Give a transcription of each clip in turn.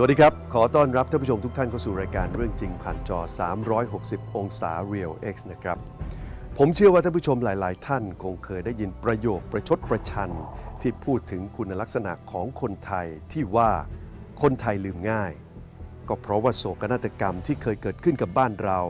สวัสดีครับ ขอต้อนรับท่านผู้ชมทุกท่านเข้าสู่รายการเรื่องจริงผ่านจอ 360 องศา Real X นะครับ ผมเชื่อว่าท่านผู้ชมหลาย ๆ ท่านคงเคยได้ยินประโยคประชดประชัน ที่พูดถึงคุณลักษณะของคนไทยที่ว่าคนไทยลืมง่าย ก็เพราะว่าโศกนาฏกรรมที่เคยเกิดขึ้นกับบ้านเรา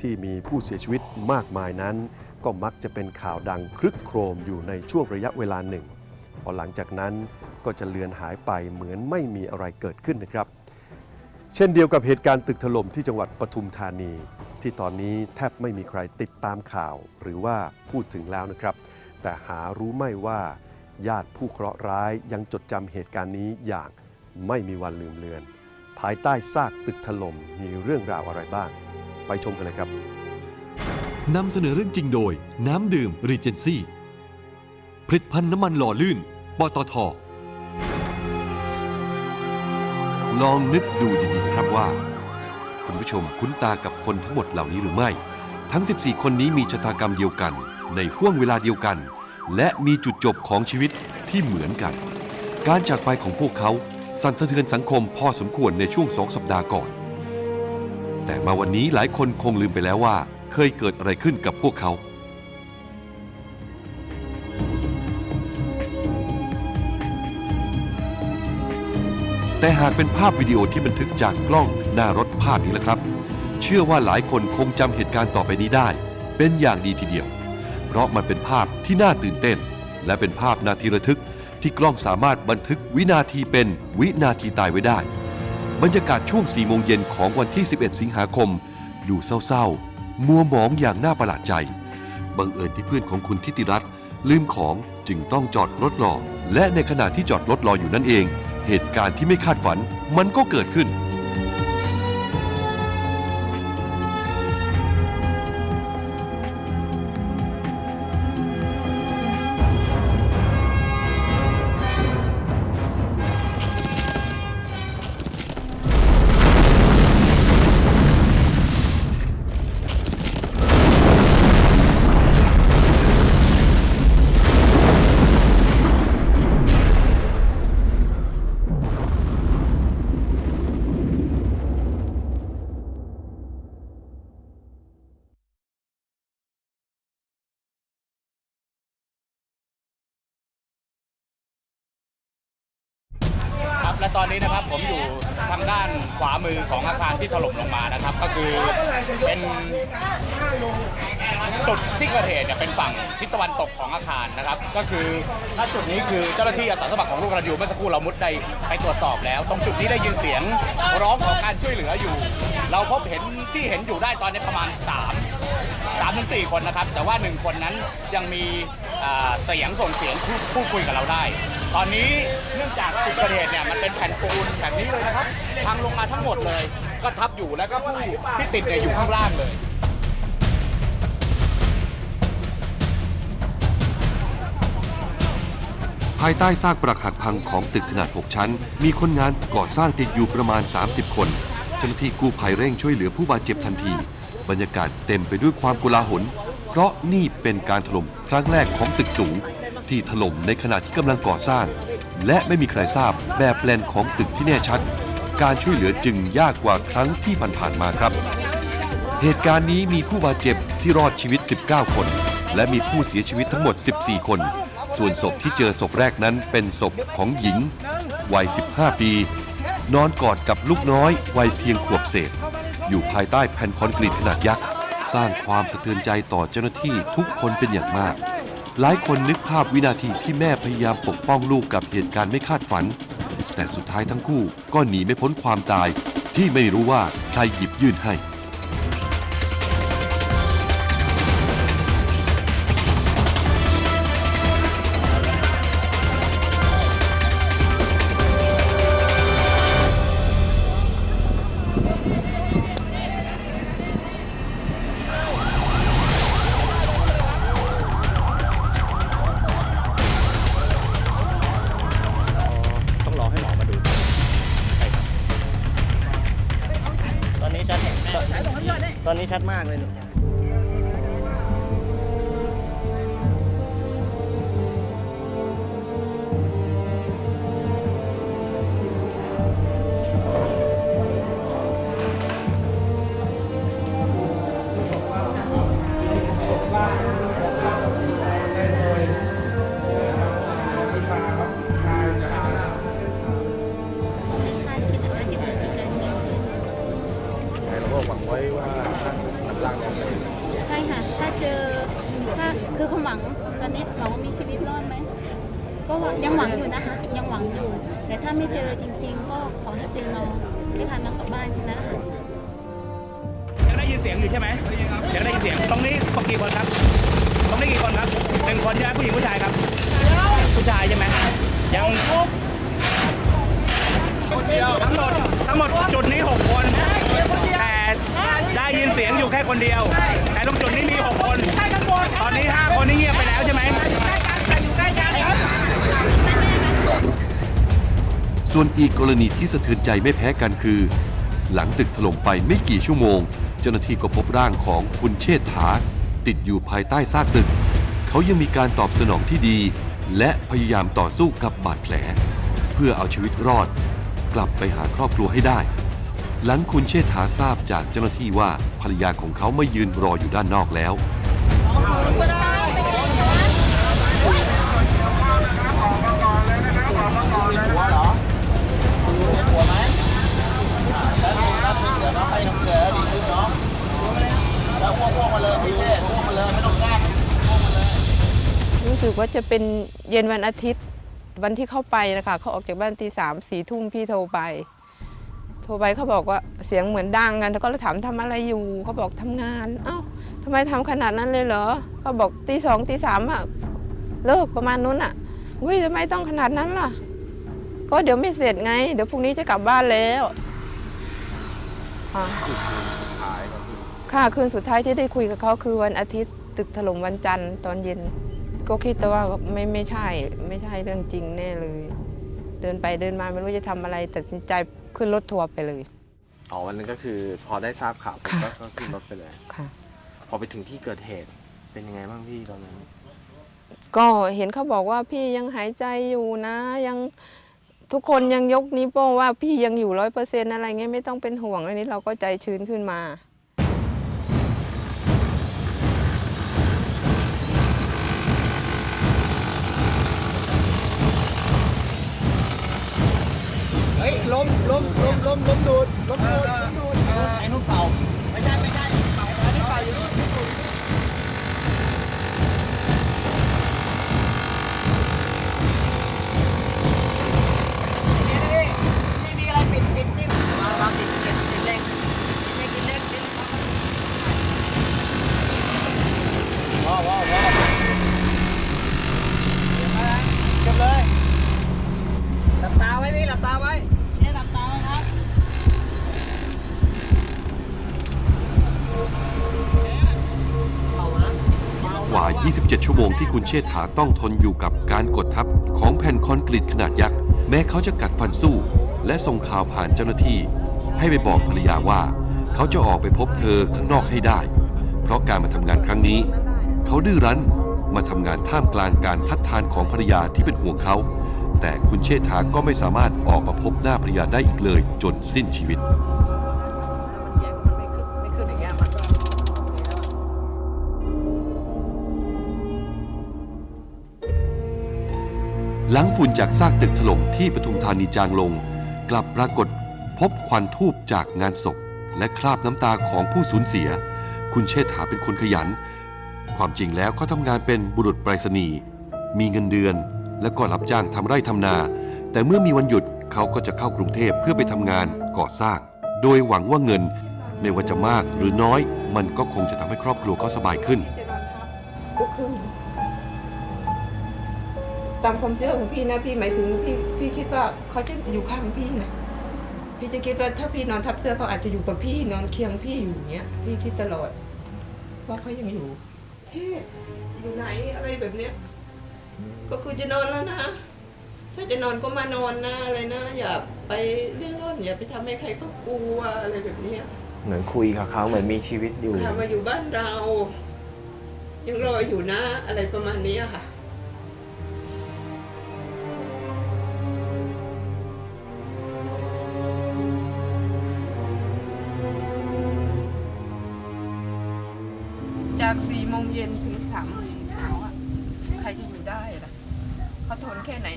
ที่มีผู้เสียชีวิตมากมายนั้น ก็มักจะเป็นข่าวดังคลึกโครมอยู่ในช่วงระยะเวลาหนึ่งพอหลังจากนั้น ก็จะเลือนหายไปเหมือนไม่มีอะไรเกิดขึ้นนะครับ เช่นเดียวกับเหตุการณ์ตึกถล่มที่จังหวัดปทุมธานี ที่ตอนนี้แทบไม่มีใครติดตามข่าว หรือว่าพูดถึงแล้วนะครับ แต่หารู้ไม่ว่า ญาติผู้เคราะห์ร้ายยังจดจำเหตุการณ์นี้อย่างไม่มีวันลืมเลือน ภายใต้ซากตึกถล่มมีเรื่องราวอะไรบ้าง ไปชมกันเลยครับนำเสนอเรื่องจริงโดย น้ำดื่มรีเจนซี่ผลิตภัณฑ์น้ำมันหล่อลื่น ปตท ลองนึกดูดีๆครับว่า คุณผู้ชมคุ้นตากับคนทั้งหมดเหล่านี้หรือไม่ ทั้ง 14 คนนี้มีชะตากรรมเดียวกัน ในห่วงเวลาเดียวกัน และมีจุดจบของชีวิตที่เหมือนกัน การจากไปของพวกเขาสั่นสะเทือนสังคมพอสมควรในช่วงสองสัปดาห์ก่อน แต่มาวันนี้หลายคนคงลืมไปแล้วว่า เคยเกิดอะไรขึ้นกับพวกเขา แต่หากเป็นภาพวิดีโอที่บันทึกจากกล้องหน้ารถภาพนี้แหละครับ เชื่อว่าหลายคนคงจำเหตุการณ์ต่อไปนี้ได้ เป็นอย่างดีทีเดียว เพราะมันเป็นภาพที่น่าตื่นเต้น และเป็นภาพนาทีระทึกที่กล้องสามารถบันทึกวินาทีเป็นวินาทีตายไว้ได้ บรรยากาศช่วง4โมงเย็นของวันที่ 11 สิงหาคม ดูเศร้าๆ มัวหมองอย่างน่าประหลาดใจ บังเอิญที่เพื่อนของคุณทิติรัตน์ลืมของจึงต้องจอดรถรอ และในขณะที่จอดรถรออยู่นั่นเอง เหตุการณ์ที่ไม่คาดฝันมันก็เกิดขึ้น ตอนนี้นะครับผมอยู่ทางด้านขวามือของอาคารที่ถล่มลงมานะครับ ก็คือเป็นจุดที่เกิดเหตุเนี่ยเป็นฝั่งทิศตะวันตกของอาคารนะครับ ก็คือถ้าจุดนี้คือเจ้าหน้าที่อาสาสมัครของลูกกระดิวเมื่อสักครู่เรามุดได้ไปตรวจสอบแล้ว ตรงจุดนี้ได้ยินเสียงร้องขอการช่วยเหลืออยู่ เราพบเห็นที่เห็นอยู่ได้ตอนนี้ประมาณ3 3ถึง4คนนะครับ แต่ว่า 1 คนนั้นยังมีอ่าเสียงส่งเสียงพูดพูดคุยกับเราได้ ตอนนี้เนื่องจากจุดเกิดเหตุเนี่ยมันเป็นแผ่นปูนแบบนี้เลยนะครับพังลงมาทั้งหมดเลย ก็ทับอยู่แล้วก็ผู้ที่ติดเนี่ยอยู่ข้างล่างเลย ภายใต้ซากปรักหักพังของตึกขนาด 6 ชั้น มีคนงานก่อสร้างติดอยู่ประมาณ 30 คน เจ้าหน้าที่กู้ภัยเร่งช่วยเหลือผู้บาดเจ็บทันที บรรยากาศเต็มไปด้วยความกุลาหล เพราะนี่เป็นการถล่มครั้งแรกของตึกสูง ที่ถล่มในขณะที่กำลังก่อสร้าง และไม่มีใครทราบแบบแปลนของตึกที่แน่ชัด การช่วยเหลือจึงยากกว่าครั้งที่ผ่านๆมาครับ เหตุการณ์นี้มีผู้บาดเจ็บที่รอดชีวิต 19 คน และมีผู้เสียชีวิตทั้งหมด 14 คน ส่วนศพที่เจอศพแรกนั้นเป็นศพของหญิงวัย 15 ปี นอนกอดกับลูกน้อยวัยเพียงขวบเศษ อยู่ภายใต้แผ่นคอนกรีตขนาดยักษ์ สร้างความสะเทือนใจต่อเจ้าหน้าที่ทุกคนเป็นอย่างมาก หลายคนนึกภาพวินาทีที่แม่พยายามปกป้องลูกกับเหตุการณ์ไม่คาดฝัน แต่สุดท้ายทั้งคู่ก็หนีไม่พ้นความตายที่ไม่รู้ว่าใครหยิบยื่นให้ ชัดมากเลย แต่ถ้าไม่เจอจริง ๆ ก็ขอให้เจอน้องให้พาน้องกลับบ้านแค่นั้นนะคะยังได้ยินเสียงอยู่ใช่ไหมยังได้ยินเสียง ตรงนี้ปกี่คนครับตรงนี้กี่คนครับหนึ่งคนใช่ไหมผู้หญิงผู้ชายครับ ผู้ชายใช่ไหมยังทั้งหมดทั้งหมดจุดนี้หกคน แต่ได้ยินเสียงอยู่แค่คนเดียว แต่ตรงจุดนี้มีหกคน ตอนนี้ห้าคนนี่เงียบไปแล้วใช่ไหม ส่วนอีกกรณีที่สะเทือนใจไม่แพ้กันคือ หลังตึกถล่มไปไม่กี่ชั่วโมง เจ้าหน้าที่ก็พบร่างของคุณเชษฐา ติดอยู่ภายใต้ซากตึก เขายังมีการตอบสนองที่ดี และพยายามต่อสู้กับบาดแผล เพื่อเอาชีวิตรอด กลับไปหาครอบครัวให้ได้ หลังคุณเชษฐาทราบจากเจ้าหน้าที่ว่าภรรยาของเขาไม่ยืนรออยู่ด้านนอกแล้ว รู้สึกว่าจะเป็นเย็นวันอาทิตย์วันที่เข้าไปนะคะเขาออกจากบ้านตีสามสี่ทุ่มพี่โทรไป โทรไปเขาบอกว่าเสียงเหมือนดังกันแล้วก็เลยถามทำอะไรอยู่เขาบอกทำงานเอ้าทำไมทำขนาดนั้นเลยเหรอเขาบอกตีสองตีสามอะเลิกประมาณนู้นอะอุ้ยทำไมต้องขนาดนั้นล่ะ ก็เดี๋ยวไม่เสร็จไง เดี๋ยวพรุ่งนี้จะกลับบ้านแล้วค่ะค่ะคืนสุดท้ายที่ได้คุยกับเขาคือวันอาทิตย์ตึกถล่มวันจันทร์ตอนเย็น ก็คิดแต่ว่าไม่ไม่ใช่ ไม่ใช่เรื่องจริงแน่เลย เดินไปเดินมาไม่รู้จะทำอะไรตัดสินใจขึ้นรถทัวร์ไปเลย อ๋อวันนั้นก็คือพอได้ทราบข่าวค่ะ ก็ก็ขึ้นรถไปเลย ค่ะ พอไปถึงที่เกิดเหตุเป็นยังไงบ้างพี่ตอนนั้น ก็เห็นเขาบอกว่าพี่ยังหายใจอยู่นะ ยังทุกคนยังยกนิ้วโป้งว่าพี่ยังอยู่ร้อยเปอร์เซ็นต์อะไรเงี้ยไม่ต้องเป็นห่วงอันนี้เราก็ใจชื้นขึ้นมา ลมลมลมลมดุดลมดุดว่า 27 ชั่วโมงที่ คุณเชษฐาต้องทนอยู่กับการกดทับของแผ่นคอนกรีตขนาดยักษ์แม้เขาจะกัดฟันสู้ และส่งข่าวผ่านเจ้าหน้าที่ ให้ไปบอกภรรยาว่า เขาจะออกไปพบเธอข้างนอกให้ได้ เพราะการมาทำงานครั้งนี้ เขาดื้อรั้นมาทำงานท่ามกลางการทัดทานของภรรยาที่เป็นห่วงเขา แต่คุณเชษฐาก็ไม่สามารถออกมาพบหน้าภรรยาได้อีกเลยจนสิ้นชีวิต หลังฝุ่นจากซากตึกถล่มที่ปทุมธานีจางลง กลับปรากฏพบควันทูบจากงานศพ และคราบน้ำตาของผู้สูญเสีย คุณเชษฐาเป็นคนขยัน ความจริงแล้วเขาทำงานเป็นบุรุษไปรษณีย์มีเงินเดือน และก็รับจ้างทำไร่ทำนา แต่เมื่อมีวันหยุดเขาก็จะเข้ากรุงเทพเพื่อไปทำงานก่อสร้าง โดยหวังว่าเงินไม่ว่าจะมากหรือน้อย มันก็คงจะทำให้ครอบครัวเขาสบายขึ้นทุกคืน ตามความเชื่อของพี่นะพี่หมายถึงพี่พี่คิดว่าเขาจะอยู่ข้างพี่นะพี่จะคิดว่าถ้าพี่นอนทับเสื้อเขาอาจจะอยู่กับพี่นอนเคียงพี่อยู่อย่างเงี้ย พี่คิดตลอด ว่าเขายังอยู่เทศอยู่ไหนอะไรแบบเนี้ย ก็คือจะนอนแล้วนะถ้าจะนอนก็มานอนนะอะไรนะอย่าไปเรื่องร่อนอย่าไปทำให้ใครเขากลัวอะไรแบบเนี้ยเหมือนคุยกับเขาเหมือนมีชีวิตอยู่ค่ะมาอยู่บ้านเรา ยังรออยู่นะอะไรประมาณนี้ค่ะ เขาทนแค่ไหน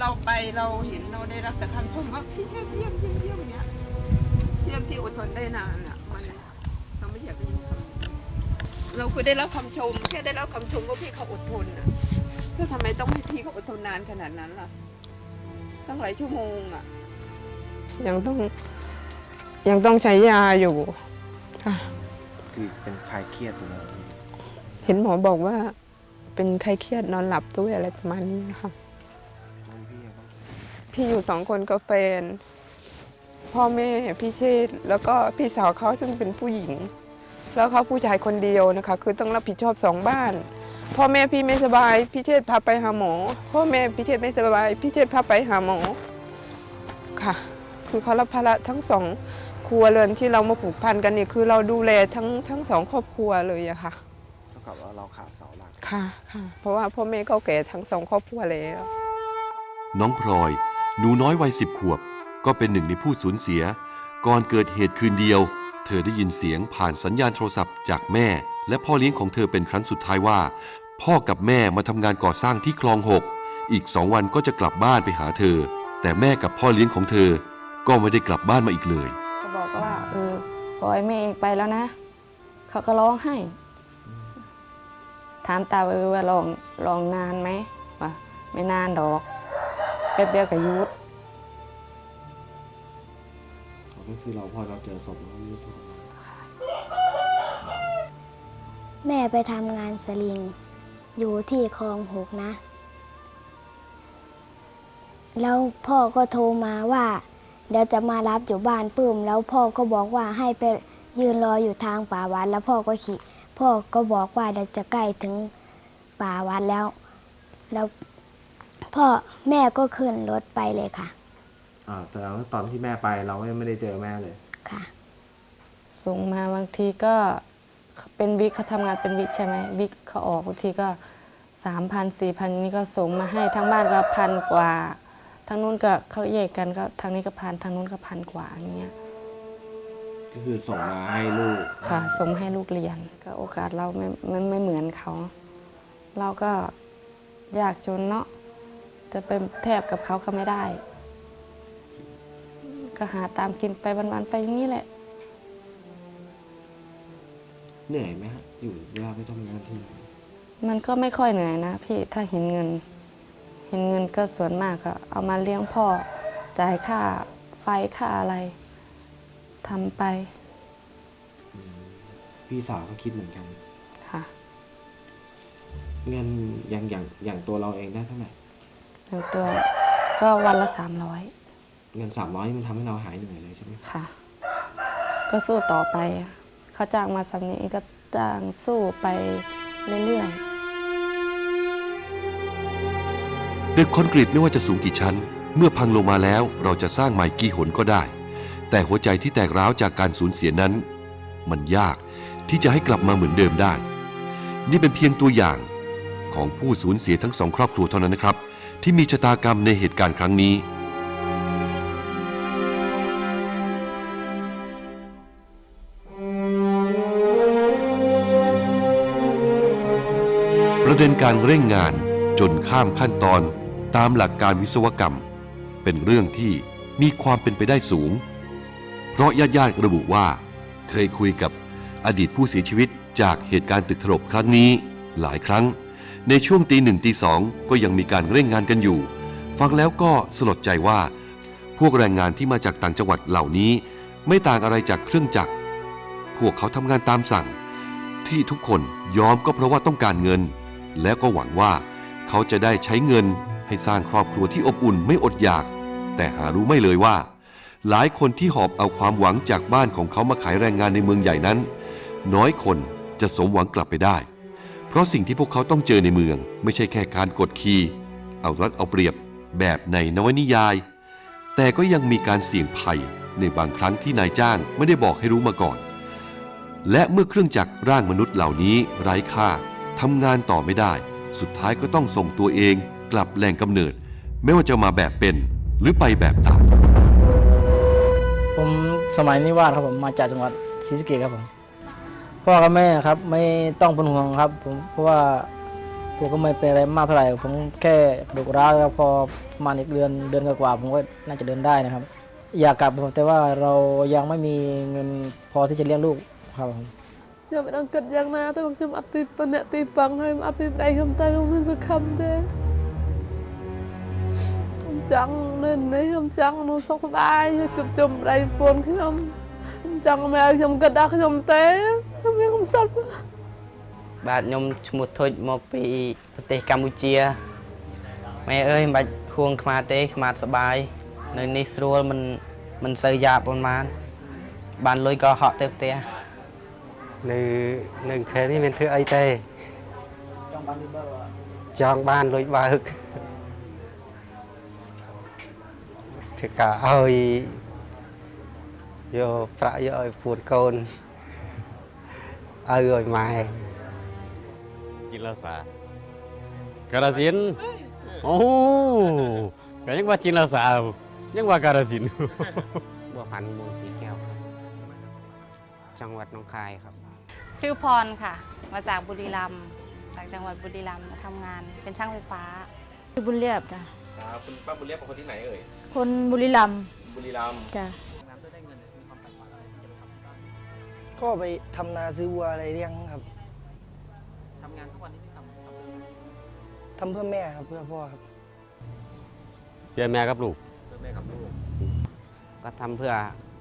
เราไปเราเห็นเราได้รับจากคำชมว่าพี่แค่เยี่ยมเยี่ยมเยี่ยมเนี้ยเยี่ยมที่อดทนได้นานอะมันเราไม่อยากจะอยู่คำเราคือได้รับคำชม แค่ได้รับคำชมว่าพี่เขาอดทนนะแค่ก็ทำไมต้องให้พี่เขาอดทนนานขนาดนั้นล่ะตั้งหลายชั่วโมงอะ ยังต้อง ยังต้องใช้ยาอยู่ค่ะคือเป็นคลายเครียดอยู่แล้วเห็นหมอบอกว่า เป็นไข้เครียดนอนหลับด้วยอะไรประมาณนี้ค่ะ พี่อยู่สองคนกับแฟน พ่อแม่พี่เชษแล้วก็พี่สาวเขาซึ่งเป็นผู้หญิง แล้วเขาผู้ชายคนเดียวนะคะ คือต้องรับผิดชอบสองบ้านพ่อแม่พี่ไม่สบายพี่เชษพาไปหาหมอพ่อแม่พี่เชษไม่สบายพี่เชษพาไปหาหมอค่ะ คือเขารับภาระทั้งสองครัวเรือนที่เรามาผูกพันกันนี่คือเราดูแลทั้งทั้งสองครอบครัวเลยอะค่ะเท่ากับว่าเราขาดส ค่ะค่ะเพราะว่าพ่อแม่เขาแก่ทั้งสองครอบครัวแล้ว น้องพลอย หนูน้อยวัยสิบขวบ ก็เป็นหนึ่งในผู้สูญเสีย ก่อนเกิดเหตุคืนเดียว เธอได้ยินเสียงผ่านสัญญาณโทรศัพท์จากแม่ และพ่อเลี้ยงของเธอเป็นครั้งสุดท้ายว่า พ่อกับแม่มาทำงานก่อสร้างที่คลองหกอีกสองวันก็จะกลับบ้านไปหาเธอ แต่แม่กับพ่อเลี้ยงของเธอ ก็ไม่ได้กลับบ้านมาอีกเลยเขาบอกว่า เออปล่อยแม่เองไปแล้วนะ เขาก็ร้องไห้ ถามตาเออว่าลองลองนานไหมว่าไม่นานดอกแป๊บเดียวก็หยุดก็คือเราพอเราเจอศพเราก็รีบโทรมาแม่ไปทำงานสลิง อยู่ที่คลองหกนะ แล้วพ่อก็โทรมาว่าเดี๋ยวจะมารับอยู่บ้านปื้ม แล้วพ่อก็บอกว่าให้ไปยืนรออยู่ทางป่าวัดแล้วพ่อก็ขี่ พ่อก็บอกว่าเดี๋ยวจะใกล้ถึงป่าวัดแล้ว แล้วพ่อแม่ก็ขึ้นรถไปเลยค่ะ อ่าแต่ว่าตอนที่แม่ไปเราก็ยังไม่ได้เจอแม่เลย ค่ะ ส่งมาบางทีก็เป็นวิกเขาทำงานเป็นวิกใช่ไหมวิกเขาออกบางทีก็สามพันสี่พันนี่ก็ส่งมาให้ทั้งบ้านก็พันกว่าทางนู้นก็เขาแยกกันก็ทางนี้ก็พันทางนู้นก็พันกว่าอย่างเงี้ย ก็คือส่งมาให้ลูก ค่ะ ส่งให้ลูกเรียน ก็โอกาสเราไม่ไม่ไม่เหมือนเขา เราก็ยากจนเนาะจะไปแทบกับเขาก็ไม่ได้ ก็หาตามกินไปวันๆไปอย่างนี้แหละ เหนื่อยไหมฮะอยู่เวลาไปทำงานที่ไหนมันก็ไม่ค่อยเหนื่อยนะพี่ถ้าเห็นเงิน เห็นเงินก็ส่วนมากก็เอามาเลี้ยงพ่อจ่ายค่าไฟค่าอะไร ทำไปพี่สาวก็คิดเหมือนกันค่ะ เงินอย่างอย่างอย่างตัวเราเองได้เท่าไหร่หนึ่งตัวก็วันละสามร้อยเงินสามร้อยมันทำให้เราหายเหนื่อยเลยใช่ไหมค่ะ ก็สู้ต่อไปเขาจ้างมาสำนี้ก็จ้างสู้ไปเรื่อยๆตึกคอนกรีตไม่ว่าจะสูงกี่ชั้น เมื่อพังลงมาแล้วเราจะสร้างใหม่กี่หนก็ได้ แต่หัวใจที่แตกร้าวจากการสูญเสียนั้น มันยากที่จะให้กลับมาเหมือนเดิมได้ นี่เป็นเพียงตัวอย่างของผู้สูญเสียทั้งสองครอบครัวเท่านั้นนะครับ ที่มีชะตากรรมในเหตุการณ์ครั้งนี้ ประเด็นการเร่งงานจนข้ามขั้นตอนตามหลักการวิศวกรรม เป็นเรื่องที่มีความเป็นไปได้สูง เพราะญาติญาติระบุว่า เคยคุยกับอดีตผู้เสียชีวิตจากเหตุการณ์ตึกถล่มครั้งนี้หลายครั้ง ในช่วงตีหนึ่งตีสองก็ยังมีการเร่งงานกันอยู่ ฟังแล้วก็สลดใจว่า พวกแรงงานที่มาจากต่างจังหวัดเหล่านี้ ไม่ต่างอะไรจากเครื่องจักร พวกเขาทำงานตามสั่ง ที่ทุกคนยอมก็เพราะว่าต้องการเงิน และก็หวังว่า เขาจะได้ใช้เงินให้สร้างครอบครัวที่อบอุ่นไม่อดอยาก แต่หารู้ไม่เลยว่า หลายคนที่หอบเอาความหวังจากบ้านของเขามาขายแรงงานในเมืองใหญ่นั้น น้อยคนจะสมหวังกลับไปได้ เพราะสิ่งที่พวกเขาต้องเจอในเมือง ไม่ใช่แค่การกดขี่เอารัดเอาเปรียบแบบในนวนิยาย แต่ก็ยังมีการเสี่ยงภัยในบางครั้งที่นายจ้างไม่ได้บอกให้รู้มาก่อน และเมื่อเครื่องจักรร่างมนุษย์เหล่านี้ไร้ค่าทำงานต่อไม่ได้ สุดท้ายก็ต้องส่งตัวเองกลับแหล่งกำเนิด ไม่ว่าจะมาแบบเป็นหรือไปแบบตาย สมัยนิวาสครับผมมาจากจังหวัดศรีสะเกษครับผมพ่อกับแม่ครับไม่ต้องเป็นห่วงครับผมเพราะว่าผมก็ไม่เป็นอะไรมากเท่าไหร่ผมแค่กระดูกร้าวแล้วพอมาอีกเดือนเดือนกว่าผมก็น่าจะเดินได้นะครับ อยากกลับแต่ว่าเรายังไม่มีเงินพอที่จะเลี้ยงลูกครับผมยังไม่ต้องเกิดยังนาแต่บางทีอัดติดปัญญาติปังให้อัดติดใดคำตายมันสักคำเด้ ចង់នៅនេះខ្ញុំចង់នៅសុខសប្បាយជប់ជុំប្តីប្រពន្ធខ្ញុំខ្ញុំចង់មិនឲ្យខ្ញុំគិតដល់ខ្ញុំទេខ្ញុំមានកំសត់បាទខ្ញុំឈ្មោះធុចមកពីប្រទេសកម្ពុជាម៉ែអើយមិនបាច់ហួងខ្មាទេខ្មាសបាយនៅនេះស្រួលមិនមិនសូវយ៉ាប់ប៉ុន្មានបានលុយក៏ហក់ទៅផ្ទះនៅនៅខេត្តនេះមានធ្វើអីទេចង់បានលុយបើក ធ្វើការឲ្យយកប្រាក់យកឲ្យពួនកូនឲ្យឲ្យម៉ែ Cila sa. Karasin. Oh. ก็ยังว่าจินละสาวยังว่าการสิน บัวพันธ์วงสีแก้วครับ จังหวัดหนองคายครับ ชื่อพรค่ะ มาจากบุรีรัมย์จากจังหวัดบุรีรัมย์มาทำงานเป็นช่างไฟฟ้า บุญเรียบจ้ะ ครับคุณป้าบุญเรียบเป็นคนที่ไหนเอ่ย คนบุรีรัมย์บุรีรัมย์จ้ะก็ไปทำนาซื้อวัวอะไรเลี้ยงครับทำงานทุกวันนี้ทำทำเพื่อแม่ครับเพื่อพ่อครับ เพื่อแม่กับลูก เพื่อแม่กับลูก ก็ทำเพื่อ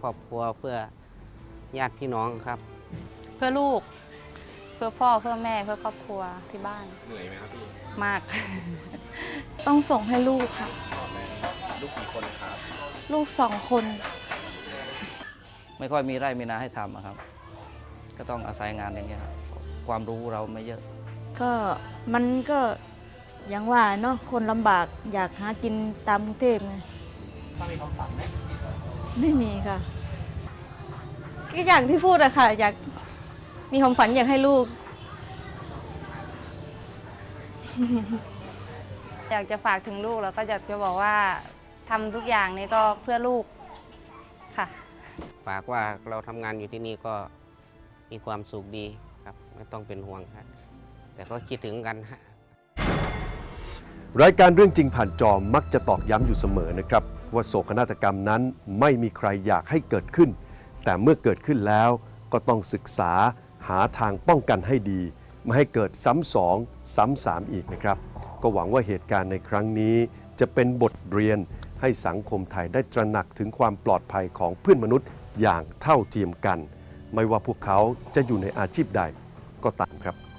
ครอบครัวเพื่อญาติพี่น้องครับ เพื่อลูก เพื่อพ่อเพื่อแม่เพื่อครอบครัวที่บ้าน เหนื่อยไหมครับพี่ มาก ต้องส่งให้ลูกค่ะ ลูกกี่คนครับ ลูกสองคน ไม่ค่อยมีไร่มีนาให้ทำอะครับ ก็ต้องอาศัยงานอย่างเงี้ยครับความรู้เราไม่เยอะ ก็มันก็อย่างว่าเนาะคนลำบากอยากหากินตามกรุงเทพไงถ้ามีความฝันไหมไม่มีค่ะก็อย่างที่พูดอะค่ะ อยากมีความฝันอยากให้ลูก อยากจะฝากถึงลูกแล้วก็อยากจะบอกว่าทำทุกอย่างนี่ก็เพื่อลูกค่ะ ฝากว่าเราทำงานอยู่ที่นี่ก็มีความสุขดีครับ ไม่ต้องเป็นห่วงครับแต่ก็คิดถึงกันฮะ รายการเรื่องจริงผ่านจอมักจะตอกย้ำอยู่เสมอนะครับ ว่าโศกนาฏกรรมนั้นไม่มีใครอยากให้เกิดขึ้น แต่เมื่อเกิดขึ้นแล้วก็ต้องศึกษาหาทางป้องกันให้ดี ไม่ให้เกิดซ้ำสองซ้ำสามอีกนะครับ ก็หวังว่าเหตุการณ์ในครั้งนี้ จะเป็นบทเรียนให้สังคมไทยได้ตระหนักถึงความปลอดภัยของเพื่อนมนุษย์อย่างเท่าเทียมกัน ไม่ว่าพวกเขาจะอยู่ในอาชีพใดก็ตามครับ